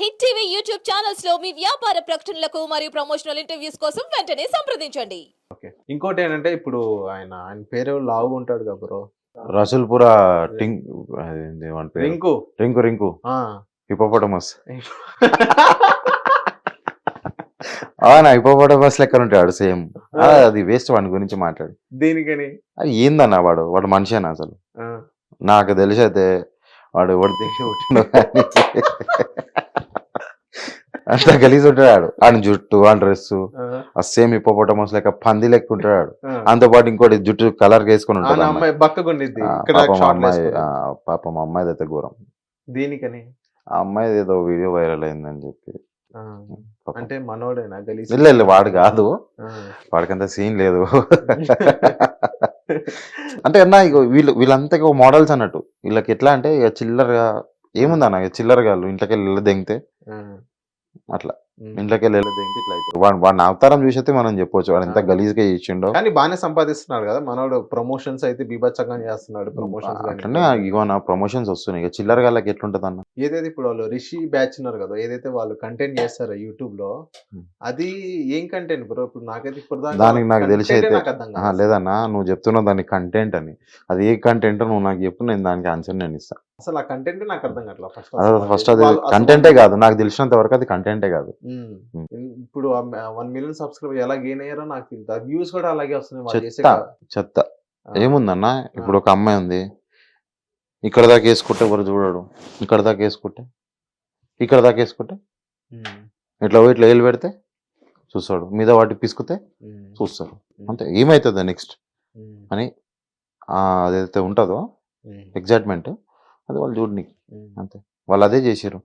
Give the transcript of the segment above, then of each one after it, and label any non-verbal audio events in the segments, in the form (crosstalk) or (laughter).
Hit TV YouTube ఛానల్స్లో మీ వ్యాపార ప్రకటనలకు మరియు ప్రమోషనల్ ఇంటర్వ్యూస్ కోసం వెంటనే సంప్రదించండి. ఓకే. ఇంకోటి ఏంటంటే ఇప్పుడు ఆయన ఆయన పేరు లావుగా ఉంటాడు కదా బ్రో. రసూల్పుర టింక్ అదేంటి వాడి పేరు? రింకు. రింకు రింకు. ఆ. హిపోపటమస్ (laughs) అవునా హిపోపటమస్ లెక్క ఉంటాడు సేమ్. అది వేస్ట్ వాడి గురించి మాట్లాడు. దీనికని? అది ఏందన్న వాడు వాడు మనిషేనా అసలు? ఆ. నాకు తెలిసి అయితే వాడు పుట్టిండో కానీ (laughs) అట్లా గలీజ్ ఉంటాడు ఆయన జుట్టు ఆ డ్రెస్ ఆ. సేమ్ హిపోపొటమస్ లెక్క పంది లెక్క ఉంటాడు ఆడు అంతో పాటు ఇంకోటి జుట్టు కలర్ వేసుకుని ఉంటాడు అమ్మాయి. పాపం అమ్మాయి అయితే ఘోరం. దీనికని? ఆ అమ్మాయి ఏదో వీడియో వైరల్ అయిందని చెప్పి. అంటే మనోడేనా గలీజ్? ఇల్ల ఇల్ల వాడు కాదు. వాడికంత సీన్ లేదు. (laughs) అంటే అన్న ఇక వీళ్ళు వీళ్ళంతా మోడల్స్ అన్నట్టు. వీళ్ళకి ఎట్లా అంటే ఇక చిల్లరగా ఏముందన్న ఇక చిల్లరగాళ్ళు ఇంట్లోకి వెళ్ళి దెంగితే. అట్లా. ఇంట్లోకి వెళ్ళి దెంగితే ఇట్లా అవుతారు వాడు వాడిని అవతారం చూసైతే మనం చెప్పొచ్చు. వాడు ఎంత. గలీజ్గా చేసిండో. కానీ బాగానే సంపాదిస్తున్నాడు కదా. మనోడు ప్రమోషన్స్ అయితే బీభత్సంగా చేస్తున్నాడు ప్రమోషన్స్ అట్లనే ఇగో నా ప్రమోషన్స్ వస్తున్నాయి. ఇక చిల్లర గాళ్ళకి ఎట్లుంటది అన్న ఏదైతే ఇప్పుడు వాళ్ళు రిషి బ్యాచ్ ఉన్నారు కదా. ఏదైతే వాళ్ళు కంటెంట్ చేస్తారో యూట్యూబ్లో. అది ఏం కంటెంట్ బ్రో ఇప్పుడు నాకైతే ఇప్పుడు దానికి నాకు తెలిసి అయితే-. లేదన్నా నువ్వు చెప్తున్నావు దాని కంటెంట్ అని. అది ఏ కంటెంట్ నువ్వు నాకు చెప్పు నేను దానికి ఆన్సర్ నేను ఇస్తాను అసలు ఆ కంటెంట్ నాకు అర్థం కావట్లా ఫస్ట్ అదే ఫస్ట్ అది కంటెంటే కాదు నాకు తెలిసినంత వరకు అది కంటెంటే కాదు. ఇప్పుడు వన్ మిలియన్ సబ్స్క్రైబర్ ఎలా గెయిన్ అయ్యారో నాకు తెలియదు. వ్యూస్ కూడా అలాగే వస్తున్నాయి చెత్త చెత్త. ఏముందన్న? ఇప్పుడు ఒక అమ్మాయి ఉంది. ఇక్కడ దాకా వేసుకుంటే ఎవరు చూడడు? ఇక్కడ దాకా వేసుకుంటే? ఇక్కడ దాకా వేసుకుంటే? ఇట్లా పోయి ఇట్లా వేలు పెడితే చూస్తాడు. మీద వాటి పిసుకుతే ఉమ్, చూస్తారు అంతే ఏమవుతుంది నెక్స్ట్ అని అదైతే ఉంటుందో? ఎగ్జైట్మెంట్ అది వాళ్ళు చూడనికి అంతే. వాళ్ళు అదే చేసారు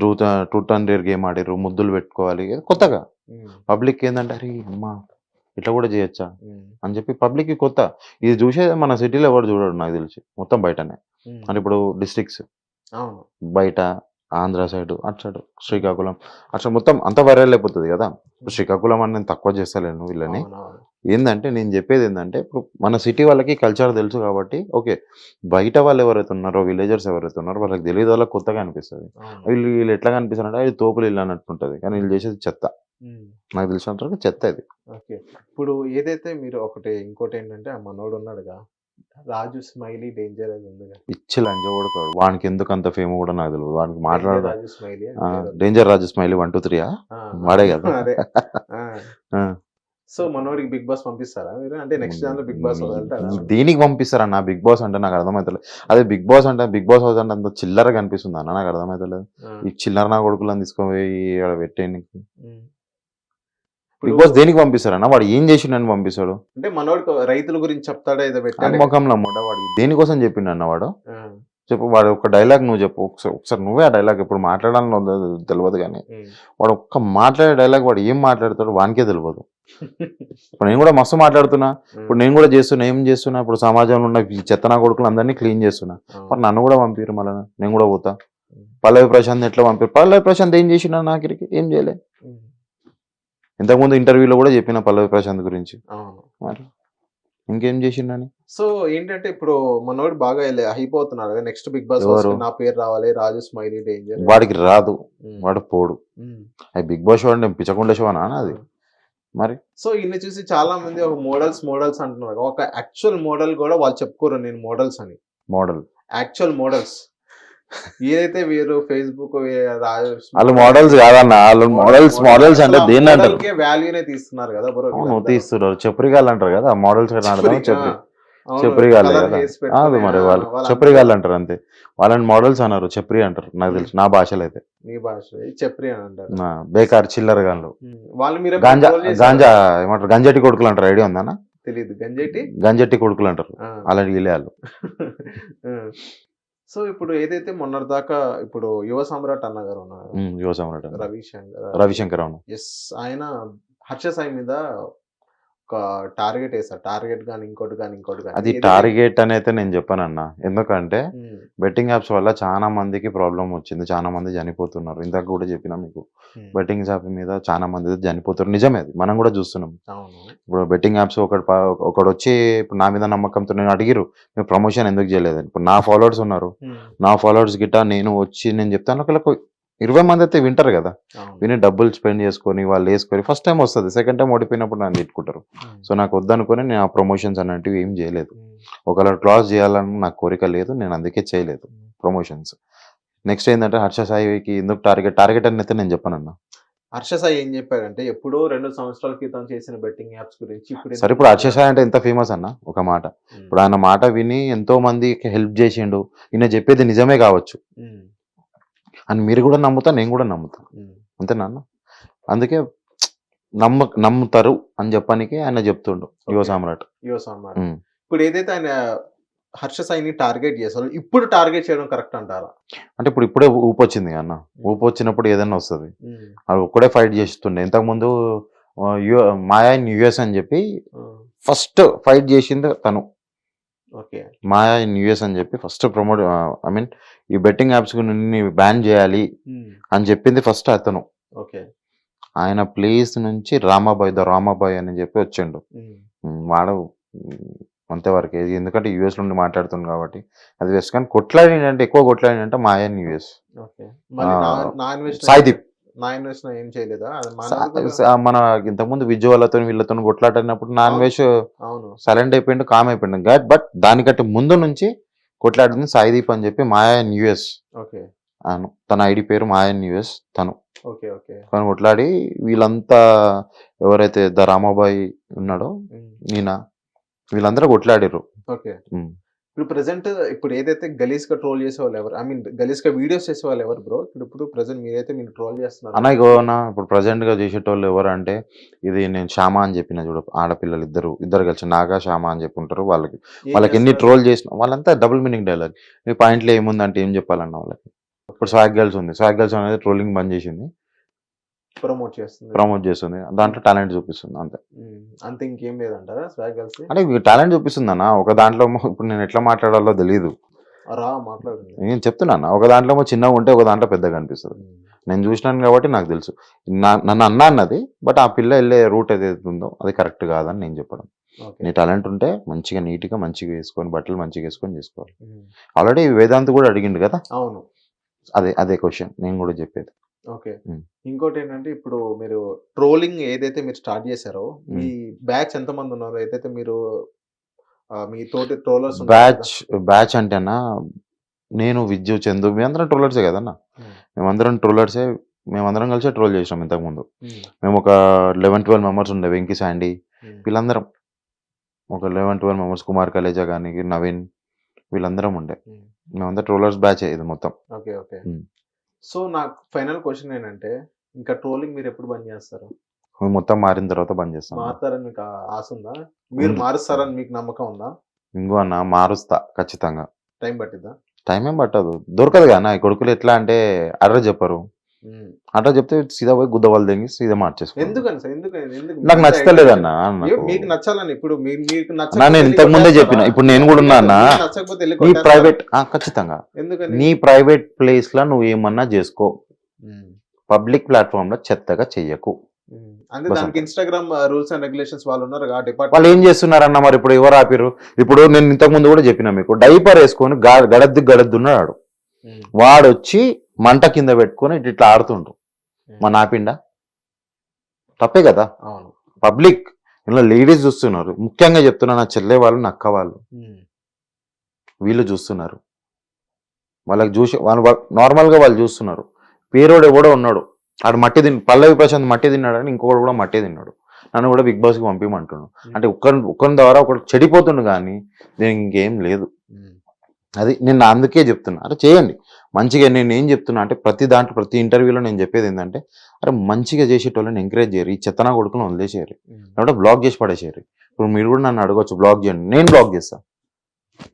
టూ టూ హండ్రెడ్ గేమ్ ఆడారు ముద్దులు పెట్టుకోవాలి. కొత్తగా. పబ్లిక్ ఏంటంటే అరే అమ్మా ఇట్లా కూడా చేయొచ్చా? అని చెప్పి పబ్లిక్కి కొత్త. ఇది చూసే మన సిటీలో ఎవరు చూడడు నాకు తెలిసి. మొత్తం బయటనే. అంటే ఇప్పుడు డిస్ట్రిక్ట్స్. బయట ఆంధ్ర సైడ్ అటు సైడ్ శ్రీకాకుళం. అట్లా మొత్తం అంత వైరల్ అయిపోతుంది కదా? శ్రీకాకుళం అని నేను తక్కువ చేస్తలేను వీళ్ళని. ఏంటంటే నేను చెప్పేది ఏంటంటే ఇప్పుడు మన సిటీ వాళ్ళకి కల్చర్ తెలుసు కాబట్టి ఓకే బయట వాళ్ళు ఎవరైతే ఉన్నారో విలేజర్స్ ఎవరైతే ఉన్నారో వాళ్ళకి తెలియదు వాళ్ళకి కొత్తగా అనిపిస్తుంది. వీళ్ళు వీళ్ళు ఎట్లా కనిపిస్తారంటే అది తోపులు ఇల్లు అన్నట్టు ఉంటుంది. కానీ వీళ్ళు చేసేది చెత్త. నాకు తెలిసినంత వరకు చెత్త ఇది. ఓకే. ఇప్పుడు ఏదైతే మీరు ఒకటి ఇంకోటి ఏంటంటే ఆ మనోడు ఉన్నాడుగా రాజు స్మైలీ డేంజర్ అది ఇచ్చి లంచ కొడతాడు. వానికి ఎందుకు అంత ఫేమ్ కూడా నాకు తెలియదు వానికి మాట్లాడదు రాజు స్మైలీ ఉంది. Danger Raju smiley one two త్రీయా ఆ, వాడే కదా. (laughs) సో మనోడికి బిగ్ బాస్ పంపిస్తారా మీరు? అంటే నెక్స్ట్ దాంట్లో బిగ్ బాస్ దేనికి పంపిస్తారన్న బిగ్ బాస్ అంటే నాకు అర్థమవుతలేదు అదే బిగ్ బాస్ అంటే బిగ్ బాస్ హౌస్ అంటే అంత చిల్లరగా కనిపిస్తుంది అన్న నాకు అర్థమవుతలేదు. ఈ చిల్లర నా కొడుకులను తీసుకుపోయి ఆడ పెట్టేయడానికి. బిగ్ బాస్ దేనికి పంపిస్తారన్న వాడు ఏం చేసిండని పంపిస్తాడు? అంటే మనోడు రైతుల గురించి చెప్తాడా ఏదో పెట్టాడు? ముడ్డ వాడు దేనికోసం చెప్పిండు అన్న వాడు. చెప్పు వాడు ఒక డైలాగ్ నువ్వు చెప్పు. ఒకసారి ఒకసారి నువ్వే ఆ డైలాగ్ ఇప్పుడు మాట్లాడాలని తెలియదు కానీ. వాడు ఒక్క మాట్లాడే డైలాగ్ వాడు ఏం మాట్లాడతాడు వానికే తెలియదు ఇప్పుడు నేను కూడా మస్తు మాట్లాడుతున్నా. ఇప్పుడు నేను కూడా చేస్తున్నా ఏం చేస్తున్నా ఇప్పుడు సమాజంలో ఉన్న ఈ చెత్త నా కొడుకులు అందరినీ క్లీన్ చేస్తున్నా. మరి నన్ను కూడా పంపిరు మళ్ళీ నేను కూడా పోతా. పల్లవి ప్రశాంత్ ఎట్లా పంపారు? పల్లవి ప్రశాంత్ ఏం చేసిన నాకిరికి ఏం చేయలే. ఇంతకుముందు ఇంటర్వ్యూలో కూడా చెప్పిన పల్లవి ప్రశాంత్ గురించి. మరి ఇంకేం చేసిండని సో ఏంటంటే ఇప్పుడు మనోడు బాగా అయిపోతున్నాడు నెక్స్ట్ బిగ్ బాస్? నా పేరు రావాలి రాజు స్మైలీ డేంజర్ వాడికి రాదు. వాడు పోడు. బిగ్ బాస్ షో అంటే పిచ్చకుండా షో అనా అది? మరి? సో ఇన్ని చూసి చాలా మంది ఒక మోడల్స్ మోడల్స్ అంటున్నారు. ఒక యాక్చువల్ మోడల్ కూడా వాళ్ళు చెప్పుకోరు. నేను మోడల్స్ అని. మోడల్. Actual models. ఏదైతే వీరు ఫేస్బుక్ వాళ్ళు మోడల్స్ కాదన్న. వాళ్ళు మోడల్స్ మోడల్స్. అంటే దేన్ని అంటారు? వాల్యూనే తీస్తున్నారు కదా బ్రో తీస్తున్నారు. చెప్పురిగాళ్ళు అంటారు కదా. మోడల్స్ చెప్పి చెప్రిగాళ్ళే కదా. అది మరి వాళ్ళు. చెప్రిగాళ్ళు అంటారు. అంతే. వాళ్ళని మోడల్స్ అన్నారు చెప్రి అంటారు. నాకు తెలుసు నా భాషలో అయితే నీ భాష చెప్రి అని అంటారు. బేకార్ చిల్లర గాన్లు. వాళ్ళు మీరే గాంజా ఏమంటారు? గంజటి కొడుకులు అంటారు ఐడియా ఉందన్న తెలీదు. గంజేటి? గంజటి కొడుకులు అంటారు. అలాంటి వీళ్ళే (laughs) సో ఇప్పుడు ఏదైతే మొన్నటిదాకా ఇప్పుడు యువ సమ్రాట్ అన్న గారు ఉన్నారు. యువ సమ్రాట్ రవిశంకర్. రవిశంకర్ అవును ఎస్ ఆయన హర్ష సాయి మీద టార్గెట్ వేసారు టార్గెట్ కానీ ఇంకోటి కానీ ఇంకోటి కానీ అది టార్గెట్ అని అయితే నేను చెప్పానన్న. ఎందుకంటే బెట్టింగ్ యాప్స్ వల్ల చాలా మందికి ప్రాబ్లం వచ్చింది. చాలా మంది చనిపోతున్నారు. ఇందాక కూడా చెప్పిన మీకు. బెట్టింగ్ యాప్ మీద చాలా మంది చనిపోతున్నారు. నిజమే అది. మనం కూడా చూస్తున్నాం. ఇప్పుడు బెట్టింగ్ యాప్స్ ఒకటి ఒకడు వచ్చి ఇప్పుడు నా మీద నమ్మకంతో నేను అడిగిరు మీరు ప్రమోషన్ ఎందుకు చేయలేదని? ఇప్పుడు నా ఫాలోవర్స్ ఉన్నారు. నా ఫాలోవర్స్ గిట్ట నేను వచ్చి నేను చెప్తాను. ఒకళ్ళకు ఇరవై మంది అయితే వింటారు కదా. విని డబ్బులు స్పెండ్ చేసుకొని వాళ్ళు వేసుకొని ఫస్ట్ టైం వస్తుంది. సెకండ్ టైం ఓడిపోయినప్పుడు నన్ను తిట్టుకుంటారు. సో నాకు వద్దనుకొని నేను ఆ ప్రమోషన్స్ అనేటివి ఏం చేయలేదు. ఒకవేళ క్లాస్ చేయాలని నాకు కోరిక లేదు నేను అందుకే చేయలేదు ప్రమోషన్స్ నెక్స్ట్ ఏంటంటే హర్ష సాయికి ఎందుకు టార్గెట్ టార్గెట్ అని అయితే నేను చెప్పానన్నా హర్ష సాయి ఏం చెప్పాడంటే ఎప్పుడో రెండు సంవత్సరాల క్రితం చేసిన బెట్టింగ్ యాప్స్ గురించి ఇప్పుడు సరే ఇప్పుడు హర్ష సాయి అంటే ఎంత ఫేమస్ అన్న? ఒక మాట. ఇప్పుడు ఆయన మాట విని ఎంతో మందికి హెల్ప్ చేసిండు. ఈయన చెప్పేది నిజమే కావచ్చు. అని మీరు కూడా నమ్ముతా నేను కూడా నమ్ముతా ఉమ్. అంతేనా అన్న అందుకే నమ్మ నమ్ముతారు అని చెప్పడానికి ఆయన చెప్తుండు యువ. సామ్రాట్ యువ సామ్రాట్. ఇప్పుడు ఏదైతే ఆయన హర్ష సాయిని టార్గెట్ చేశారో ఇప్పుడు టార్గెట్ చేయడం కరెక్ట్ అంటారా అంటే ఇప్పుడు ఇప్పుడే ఊపు వచ్చింది అన్న ఊపు వచ్చినప్పుడు ఏదైనా వస్తుంది. అది ఒక్కడే ఫైట్ చేస్తుండే ఇంతకుముందు మాయా ఇన్ యుఎస్ అని చెప్పి. ఫస్ట్ ఫైట్ చేసింది తను మాయా ఇన్ యుఎస్ అని చెప్పి ఫస్ట్ ప్రమోట్ ఐ మీన్ ఈ బెట్టింగ్ యాప్స్ బ్యాన్ చేయాలి. అని చెప్పింది ఫస్ట్ అతను. ఓకే. ఆయన ప్లేస్ నుంచి రామాబాయ్ ద రామాబాయ్ అని చెప్పి వచ్చిండు. వాడు అంతవరకు ఎందుకంటే యుఎస్ నుండి మాట్లాడుతుంది కాబట్టి. అది వేస్ట్ కానీ కొట్లాడి అంటే ఎక్కువ కొట్లాడి అంటే మాయా ఇన్ యుఎస్. సాయిదీప్. నా ఇన్వెస్ట్ ఏం చేయలేదా? మన ఇంతకుముందు విజయ్ వాళ్ళతో కొట్లాడినప్పుడు నాన్. వెజ్ సైలెంట్ అయిపోయిండు కామ్ అయిపోయిండు. బట్ బట్ దానికంటే ముందు నుంచి కొట్లాడింది సాయిదీప్ అని చెప్పి మాయా ఇన్ యుఎస్ ఓకే. అను. తన ఐడి పేరు మాయా ఇన్ యుఎస్ తను. Okay okay. కానీ కొట్లాడి వీళ్ళంతా ఎవరైతే ద రామాబాయి ఉన్నాడో. ఈయన వీళ్ళందరూ కొట్లాడిర్రు. ఓకే. ఇప్పుడు ప్రెసెంట్ ఇప్పుడు ఏదైతే గలీస్గా ట్రోల్ చేసే వాళ్ళు ఎవరు? ఐ మీన్ గలీస్గా వీడియోస్ చేసే వాళ్ళు ఎవరు బ్రో ఇప్పుడు ఇప్పుడు ప్రెసెంట్ మీరైతే మీరు ట్రోల్ చేస్తున్నారు. అన్న ఇగో అన్న ఇప్పుడు ప్రజెంట్గా చేసేటోళ్ళు ఎవరు అంటే ఇది నేను శ్యామ అని చెప్పిన చూడు ఆడపిల్లలు ఇద్దరు ఇద్దరు కలిసి నాగా శ్యామ అని చెప్పి ఉంటారు వాళ్ళకి వాళ్ళకి ఎన్ని? ట్రోల్ చేసిన వాళ్ళంతా డబుల్ మీనింగ్ డైలాగ్ మీ పాయింట్లో ఏముందంటే ఏం చెప్పాలన్న వాళ్ళకి. ఇప్పుడు స్వాగ్ గర్ల్స్ ఉంది. స్వాగ్ గర్ల్స్ అనేది ట్రోలింగ్ బంద్ చేసింది. ప్రమోట్ చేస్తుంది. ప్రమోట్ చేస్తుంది. దాంట్లో టాలెంట్ చూపిస్తుంది అంతే. అంతే ఇంకేం లేదంటారా స్వాగ్ కలిసి? అంటే టాలెంట్ చూపిస్తుంది అన్న ఒక దాంట్లో ఇప్పుడు నేను ఎట్లా మాట్లాడాలో తెలియదు రా మాట్లాడుతుంది నేను చెప్తున్నాను ఒక దాంట్లో చిన్నగా ఉంటే ఒక దాంట్లో పెద్దగా అనిపిస్తుంది. నేను చూసినాను కాబట్టి నాకు తెలుసు. నన్ను అన్నా అన్నది బట్ ఆ పిల్ల వెళ్ళే రూట్ ఏదైతే ఉందో అది కరెక్ట్ కాదని నేను చెప్పడం. నీ టాలెంట్ ఉంటే మంచిగా నీట్గా మంచిగా వేసుకొని బట్టలు మంచిగా వేసుకొని చేసుకోవాలి. ఆల్రెడీ వేదాంత్ కూడా అడిగిండు కదా? అవును. అదే అదే క్వశ్చన్ నేను కూడా చెప్పేది. ఓకే. ఇంకోటి ఏంటంటే ఇప్పుడు మీరు ట్రోలింగ్ ఏదైతే మీరు స్టార్ట్ చేశారో మీ బ్యాచ్ ఎంత మంది ఉన్నారు ఏదైతే మీరు మీ తోటి ట్రోలర్స్ బ్యాచ్ బ్యాచ్ అంటేనా? నేను విద్యు చందు మేమందరం ట్రోలర్సే కదన్నా? మేమందరం ట్రోలర్సే మేమందరం కలిసి ట్రోల్ చేసినాం ఇంతకుముందు మేము ఒక లెవెన్ ట్వెల్వ్ మెంబర్స్ ఉండే వెంకీ శాండీ. వీళ్ళందరం ఒక లెవెన్ ట్వెల్వ్ మెంబర్స్ కుమార్ కలేజా కానీ నవీన్ వీళ్ళందరం ఉండే. మేమందరం ట్రోలర్స్ బ్యాచ్ ఇది మొత్తం. Okay okay. సో నాకు ఫైనల్ క్వశ్చన్ ఏంటంటే ఇంకా ట్రోలింగ్ మీరు ఎప్పుడు బంద్ చేస్తారు? మొత్తం మారిన తర్వాత బంద్ చేస్తాం మారుతారని మీకు ఆశ ఉందా? మీరు. మారుస్తారని మీకు నమ్మకం ఉందా? ఇంకో అన్న మారుస్తా ఖచ్చితంగా. టైం పట్టిద్దా? టైం ఏం పట్టదు. దొరకదు కదా ఈ కొడుకులు ఎట్లా అంటే అడ్రస్ చెప్పరు. అడ్రస్ చెప్తే సీదా పోయి గుద్దవాళ్ళు దిగి సీదా మార్చేసుకో ఎందుకని సార్? ఎందుకు ఎందుకు నాకు నచ్చలేదన్న ఏ, మీకు నచ్చాలని ఇప్పుడు మీకు అన్నా, నచ్చకపోతే నేను వెళ్ళి ఇంతకు ముందే? చెప్పిన. ఇప్పుడు నేను కూడా ఉన్నా అన్న వెళ్ళి నీ? ప్రైవేట్ ఖచ్చితంగా. ఎందుకని? నీ ప్రైవేట్ ప్లేస్లో నువ్వు ఏమన్నా చేసుకో. పబ్లిక్ ప్లాట్ఫామ్లో చెత్తగా చెయ్యకు. అంటే దానికి ఇన్స్టాగ్రామ్ రూల్స్ అండ్ రెగ్యులేషన్స్ వాళ్ళు ఉన్నారు వాళ్ళు ఏం చేస్తున్నారన్న మరి? ఇప్పుడు ఎవరు ఆపిర్రు? ఇప్పుడు నేను ఇంతకు ముందు కూడా చెప్పిన మీకు. డైపర్ వేసుకొని గడద్దు గడద్దు ఉన్నాడు వాడు వచ్చి మంట కింద పెట్టుకొని ఇట్లా ఇట్లా ఆడుతుండ్రు. మన ఆపిండా తప్పే కదా? పబ్లిక్ ఇలా లేడీస్ చూస్తున్నారు. ముఖ్యంగా చెప్తున్నా నా చెల్లె వాళ్ళు నా అక్క వాళ్ళు. వీళ్ళు చూస్తున్నారు. వాళ్ళకి చూసి వాళ్ళు నార్మల్గా వాళ్ళు చూస్తున్నారు. పేరోడు ఎవడో ఉన్నాడు. ఆడు మట్టి తిన్ పల్లవి ప్రశాంత్ మట్టి తిన్నాడని ఇంకొకడు కూడా మట్టి తిన్నాడు. నన్ను కూడా బిగ్ బాస్కి పంపించమంటున్నాడు అంటే ఒక్కరి ఒక్కరి ద్వారా ఒకటి చెడిపోతుండు కానీ దీనికి ఇంకేం లేదు. అది నేను అందుకే చెప్తున్నా. అరే చేయండి. మంచిగా నేను ఏం చెప్తున్నా అంటే ప్రతి దాంట్లో ప్రతి ఇంటర్వ్యూలో నేను చెప్పేది ఏంటంటే అరే మంచిగా చేసేటోళ్ళని ఎంకరేజ్ చేయరు. ఈ చెత్తనా కొడుకుని వదిలేసేయరు. లేకపోతే బ్లాక్ చేసి పడేసేయరు. ఇప్పుడు మీరు కూడా నన్ను అడగొచ్చు బ్లాక్ చేయండి. నేను బ్లాక్ చేస్తా.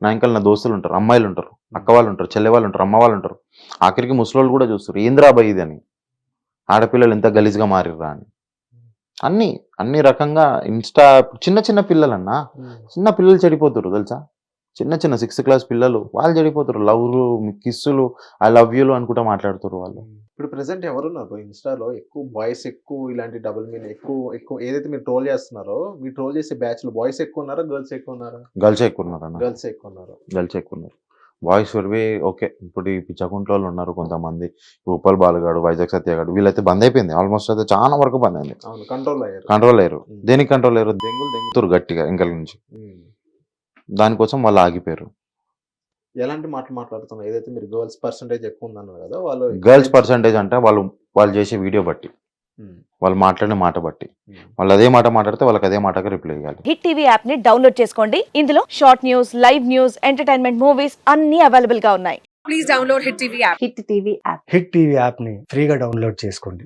నా ఇంకా నా దోస్తులు ఉంటారు అమ్మాయిలు ఉంటారు అక్క వాళ్ళు ఉంటారు చెల్లె వాళ్ళు ఉంటారు అమ్మ వాళ్ళు ఉంటారు. ఆఖరికి ముసలోళ్ళు కూడా చూస్తారు. ఏంద్రాబాయ్ ఇది అని. ఆడపిల్లలు ఎంత గలీజ్గా మారిర్రా అని. అన్ని అన్ని రకంగా ఇన్స్టా చిన్న చిన్న పిల్లలన్నా. చిన్న పిల్లలు చెడిపోతారు తెలుసా? చిన్న చిన్న సిక్స్త్ క్లాస్ పిల్లలు వాళ్ళు చెడిపోతారు. లవ్లు కిస్సులు ఐ లవ్ యూలు అనుకుంటా మాట్లాడుతారు వాళ్ళు. ఇప్పుడు ప్రెసెంట్ ఎవరున్నారు? ఇన్స్టాలో ఎక్కువ బాయ్స్ ఎక్కువ ఇలాంటి డబుల్ మీన్ ఎక్కువ ఎక్కువ ఏదైతే మీరు ట్రోల్ చేస్తున్నారో మీరు ట్రోల్ చేసే బ్యాచ్లో బాయ్స్ ఎక్కువ ఉన్నారా గర్ల్స్ ఎక్కువ ఉన్నారా? గర్ల్స్ ఎక్కువ ఉన్నారు గర్ల్స్ ఎక్కువ ఉన్నారు? గర్ల్స్ ఎక్కువ ఉన్నారు. బాయ్స్ వరవే ఓకే ఇప్పుడు ఈ పిచ్చకుంట్ల వాళ్ళు ఉన్నారు కొంతమంది. రూపాల్ బాలుగాడు వైజాగ్ సత్యగాడు వీళ్ళైతే బంద్ అయిపోయింది. ఆల్మోస్ట్ అయితే చాలా వరకు బంద్ అయింది. కంట్రోల్ అయ్యారు. కంట్రోల్ అయ్యారు. ఉమ్. దేనికి కంట్రోల్ అయ్యారు? దెంగులు దెంగుతారు గట్టిగా ఇంకల నుంచి. ఉమ్. దానికోసం వాళ్ళు ఆగిపోయారు. ఎలాంటి మాటలు మాట్లాడుతున్నారు? ఏదైతే మీరు గర్ల్స్ పర్సంటేజ్ ఎక్కువ ఉందన్నారు కదా వాళ్ళు గర్ల్స్ పర్సంటేజ్ అంటే వాళ్ళు వాళ్ళు చేసే వీడియో బట్టి. వాళ్ళు మాట్లాడిన మాట బట్టి. వాళ్ళు అదే మాట మాట్లాడితే వాళ్ళకి అదే మాటగా రిప్లై ఇవ్వాలి హిట్ టీవీ యాప్ని డౌన్లోడ్ చేసుకోండి. ఇందులో short news live news entertainment movies అన్ని అవైలబుల్గా ఉన్నాయి. Please download Hit TV app. Hit TV app Hit TV యాప్ని ఫ్రీగా డౌన్లోడ్ చేసుకోండి.